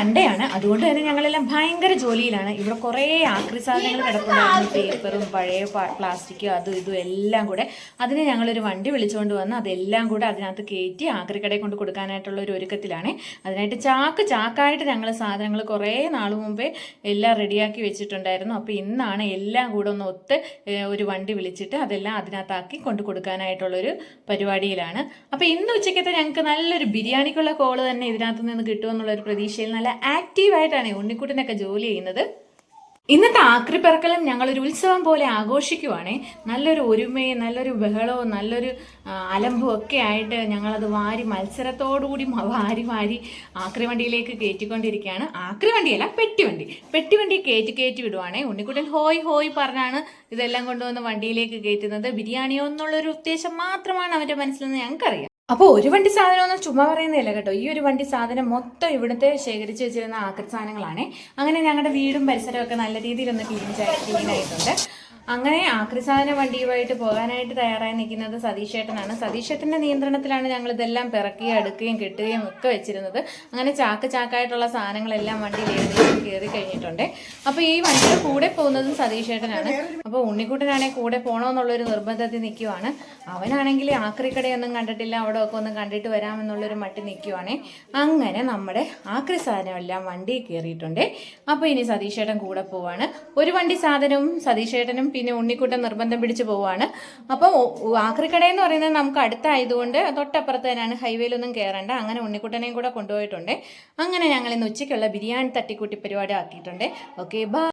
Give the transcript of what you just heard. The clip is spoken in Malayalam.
സൺഡേ ആണ്. അതുകൊണ്ട് തന്നെ ഞങ്ങളെല്ലാം ഭയങ്കര ജോലിയിലാണ്. ഇവിടെ കുറേ ആക്രി സാധനങ്ങൾ കിടപ്പുണ്ടായിരുന്നു. പേപ്പറും പഴയ പ്ലാസ്റ്റിക്കും അതും ഇതും എല്ലാം കൂടെ. അതിനെ ഞങ്ങളൊരു വണ്ടി വിളിച്ചുകൊണ്ട് വന്ന് അതെല്ലാം കൂടെ അതിനകത്ത് കയറ്റി ആക്രിക്കടയിൽ കൊണ്ട് കൊടുക്കാനായിട്ടുള്ള ഒരു ഒരുക്കത്തിലാണ്. അതിനായിട്ട് ചാക്ക് ചാക്കായിട്ട് ഞങ്ങൾ സാധനങ്ങൾ കുറേ നാൾ മുമ്പേ എല്ലാം റെഡിയാക്കി വെച്ചിട്ടുണ്ടായിരുന്നു. അപ്പോൾ ഇന്നാണ് എല്ലാം കൂടെ ഒന്ന് ഒത്ത് ഒരു വണ്ടി വിളിച്ചിട്ട് അതെല്ലാം അതിനകത്താക്കി കൊണ്ട് കൊടുക്കാനായിട്ടുള്ളൊരു പരിപാടിയിലാണ്. അപ്പോൾ ഇന്ന് ഉച്ചയ്ക്കത്തെ ഞങ്ങൾക്ക് നല്ലൊരു ബിരിയാണിക്കുള്ള കോൾ തന്നെ ഇതിനകത്ത് നിന്ന് കിട്ടുമെന്നുള്ള ഒരു പ്രതീക്ഷയിൽ നല്ല ആക്റ്റീവായിട്ടാണ് ഉണ്ണിക്കുട്ടനൊക്കെ ജോലി ചെയ്യുന്നത്. ഇന്നത്തെ ആക്രി പിറക്കലും ഞങ്ങളൊരു ഉത്സവം പോലെ ആഘോഷിക്കുവാണേ. നല്ലൊരു ഒരുമയും നല്ലൊരു ബഹളവും നല്ലൊരു അലമ്പും ഒക്കെ ആയിട്ട് ഞങ്ങളത് വാരി മത്സരത്തോടുകൂടി വാരി വാരി ആക്രി വണ്ടിയിലേക്ക് കയറ്റിക്കൊണ്ടിരിക്കുകയാണ്. ആക്രി വണ്ടിയല്ല പെട്ടിവണ്ടി പെട്ടിവണ്ടി കയറ്റി കയറ്റി വിടുവാണേ. ഉണ്ണിക്കുട്ടൻ ഹോയ് ഹോയ് പറഞ്ഞാണ് ഇതെല്ലാം കൊണ്ടുവന്ന് വണ്ടിയിലേക്ക് കയറ്റുന്നത്. ബിരിയാണിയോ എന്നുള്ളൊരു ഉദ്ദേശം മാത്രമാണ് അവന്റെ മനസ്സിൽ ഞങ്ങൾക്കറിയാം. അപ്പോൾ ഒരു വണ്ടി സാധനമൊന്നും ചുമ്മാ പറയുന്നില്ല കേട്ടോ. ഈ ഒരു വണ്ടി സാധനം മൊത്തം ഇവിടുത്തെ ശേഖരിച്ച് വെച്ചിരുന്ന ആക്രി സാധനങ്ങളാണ് അങ്ങനെ ഞങ്ങളുടെ വീടും പരിസരവും ഒക്കെ നല്ല രീതിയിൽ ഒന്ന് ക്ലീൻ ക്ലീൻ ആയിട്ടുണ്ട്. അങ്ങനെ ആക്രിസാധന വണ്ടിയുമായിട്ട് പോകാനായിട്ട് തയ്യാറായി നിൽക്കുന്നത് സതീഷേട്ടനാണ് സതീഷേട്ടന്റെ നിയന്ത്രണത്തിലാണ് ഞങ്ങൾ ഇതെല്ലാം പിറക്കുകയും അടുക്കുകയും കിട്ടുകയും ഒക്കെ വെച്ചിരുന്നത്. അങ്ങനെ ചാക്ക് ചാക്കായിട്ടുള്ള സാധനങ്ങളെല്ലാം വണ്ടിയിൽ ഏകദേശം കയറി കഴിഞ്ഞിട്ടുണ്ട്. അപ്പോൾ ഈ വണ്ടിയുടെ കൂടെ പോകുന്നതും സതീഷേട്ടനാണ് അപ്പോൾ ഉണ്ണിക്കുട്ടനാണെങ്കിൽ കൂടെ പോകണമെന്നുള്ളൊരു നിർബന്ധത്തിൽ നിൽക്കുവാണ്. അവനാണെങ്കിൽ ആക്രിക്കടയൊന്നും കണ്ടിട്ടില്ല അവിടെ ഒക്കെ ഒന്ന് കണ്ടിട്ട് വരാമെന്നുള്ളൊരു മട്ടി നിൽക്കുവാണേ. അങ്ങനെ നമ്മുടെ ആക്രി സാധനമെല്ലാം വണ്ടിയിൽ കയറിയിട്ടുണ്ട്. അപ്പോൾ ഇനി സതീഷേട്ടൻ കൂടെ പോവാണ്. ഒരു വണ്ടി സാധനവും സതീഷ് ചേട്ടനും പിന്നെ ഉണ്ണിക്കുട്ടൻ നിർബന്ധം പിടിച്ചു പോവാണ്. അപ്പോൾ ആക്രിക്കട എന്ന് പറയുന്നത് നമുക്ക് അടുത്തായതുകൊണ്ട് തൊട്ടപ്പുറത്ത് തന്നെയാണ് ഹൈവേയിലൊന്നും കയറേണ്ട അങ്ങനെ ഉണ്ണിക്കുട്ടനെയും കൂടെ കൊണ്ടുപോയിട്ടുണ്ട്. അങ്ങനെ ഞങ്ങൾ ഇന്ന് ഉച്ചയ്ക്കുള്ള ബിരിയാണി തട്ടിക്കൂട്ടി പരിപാടി ആക്കിയിട്ടുണ്ട്. Okay bye